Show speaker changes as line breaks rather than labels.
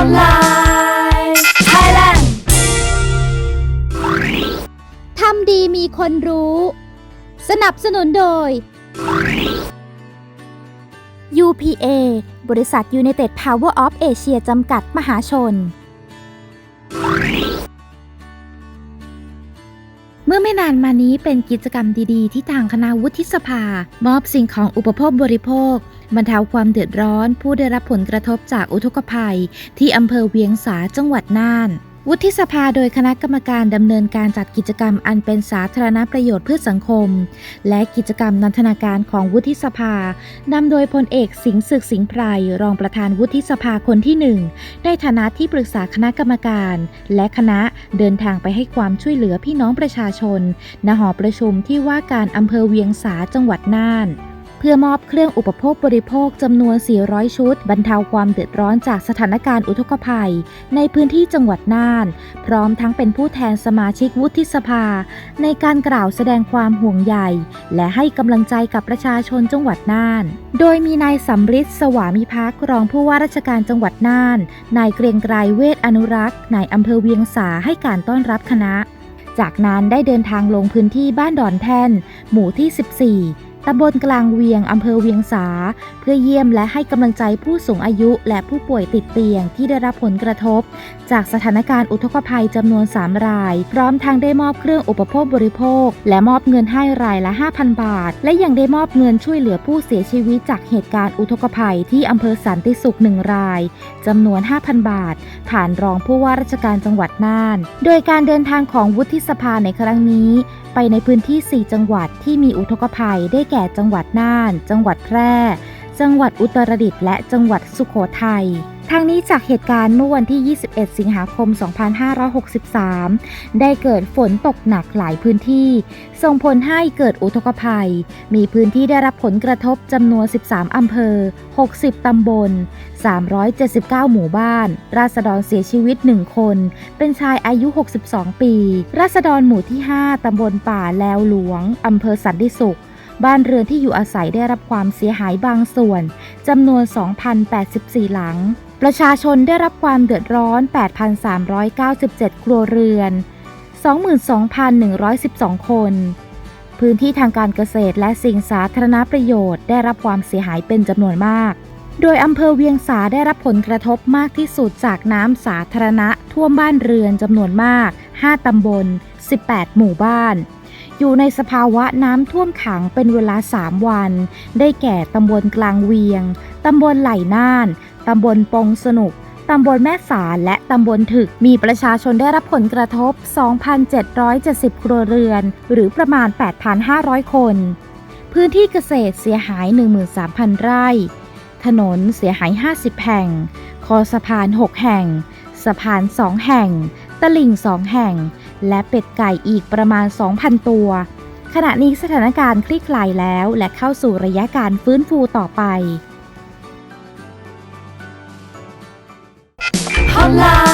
อนไลน์ไทยแลนด์
ทำดีมีคนรู้ สนับสนุนโดย UPA บริษัท United Power of Asia จำกัดมหาชน เมื่อไม่นานมานี้เป็นกิจกรรมดีๆ ที่ทางคณะวุฒิสภา มอบสิ่งของอุปโภคบริโภค บรรเทาความเดือดร้อน ผู้ได้รับผลกระทบจากอุทกภัย ที่อำเภอเวียงสาจังหวัดน่าน วุฒิสภาโดยคณะกรรมการดำเนินการจัดกิจกรรมอันเป็นสาธารณประโยชน์เพื่อสังคม และกิจกรรมนันทนาการของวุฒิสภานำโดยพลเอกสิงห์ศึกสิงห์ไพรรองประธานวุฒิสภาคนที่หนึ่งได้ฐานะที่ปรึกษาคณะกรรมการ และคณะเดินทางไปให้ความช่วยเหลือพี่น้องประชาชนณหอประชุมที่ว่าการอำเภอเวียงสาจังหวัดน่าน เพื่อมอบเครื่องอุปโภคบริโภคจำนวน 400 ชุด บรรเทาความเดือดร้อนจากสถานการณ์อุทกภัย ในพื้นที่จังหวัดน่าน พร้อมทั้งเป็นผู้แทนสมาชิกวุฒิสภา ในการกล่าวแสดงความห่วงใยและให้กำลังใจกับประชาชนจังหวัดน่าน โดยมีนายสำริดสวามิภักดิ์รองผู้ว่าราชการจังหวัดน่าน นายเกรียงไกรเวทอนุรักษ์ นายอำเภอเวียงสาให้การต้อนรับคณะ จากนั้นได้เดินทางลงพื้นที่บ้านดอนแท่น หมู่ที่ 14 ตำบลกลางเวียง อำเภอเวียงสา เพื่อเยี่ยมและให้กำลังใจผู้สูงอายุและผู้ป่วยติดเตียงที่ได้รับผลกระทบ จากสถานการณ์อุทกภัยจำนวน 3 ราย พร้อมทางได้มอบเครื่องอุปโภคบริโภค และมอบเงินให้รายละ 5,000 บาท และยังได้มอบเงินช่วยเหลือผู้เสียชีวิตจากเหตุการณ์อุทกภัยที่อำเภอสันติสุขหนึ่งรายจำนวน 5,000 บาท ผ่านรองผู้ว่าราชการจังหวัดน่าน โดยการเดินทางของวุฒิสภาในครั้งนี้ ไปในพื้นที่ 4 จังหวัดที่มีอุทกภัยได้แก่จังหวัดน่าน จังหวัดแพร่ จังหวัดอุตรดิตถ์และจังหวัดสุโขทัยทางนี้จากเหตุการณ์เมื่อวันที่ 21 สิงหาคม 2563 ได้เกิดฝนตกหนักหลายพื้นที่ ส่งผลให้เกิดอุทกภัย มีพื้นที่ได้รับผลกระทบจำนวน 13 อำเภอ 60 ตำบล 379 หมู่บ้าน ราษฎรเสียชีวิต 1 คน เป็นชายอายุ 62 ปี ราษฎรหมู่ที่ 5 ตำบลป่าแลวหลวง อำเภอสันติสุข บ้านเรือนที่อยู่อาศัยได้รับความเสียหายบางส่วนจำนวน 2,084 หลัง ประชาชนได้รับความเดือดร้อน 8,397 ครัวเรือน 22,112 คน พื้นที่ทางการเกษตรและสิ่งสาธารณประโยชน์ได้รับความเสียหายเป็นจำนวนมาก โดยอำเภอเวียงสาได้รับผลกระทบมากที่สุดจากน้ำสาธารณะท่วมบ้านเรือนจำนวนมาก 5 ตำบล 18 หมู่บ้าน อยู่ในสภาวะน้ำท่วมขังเป็นเวลา 3 วัน ได้แก่ตำบลกลางเวียง ตำบลไหลน่าน ตำบลปงสนุกตำบลแม่สาและตำบลถึก มีประชาชนได้รับผลกระทบ 2,770 ครัวเรือน หรือประมาณ 8,500 คน พื้นที่เกษตรเสียหาย 13,000 ไร่ ถนนเสียหาย 50 แห่ง คอสะพาน 6 แห่ง สะพาน 2 แห่ง ตลิ่ง 2 แห่ง และเป็ดไก่อีกประมาณ 2,000 ตัว ขณะนี้สถานการณ์คลี่คลายแล้วและเข้าสู่ระยะการฟื้นฟูต่อไป Hotline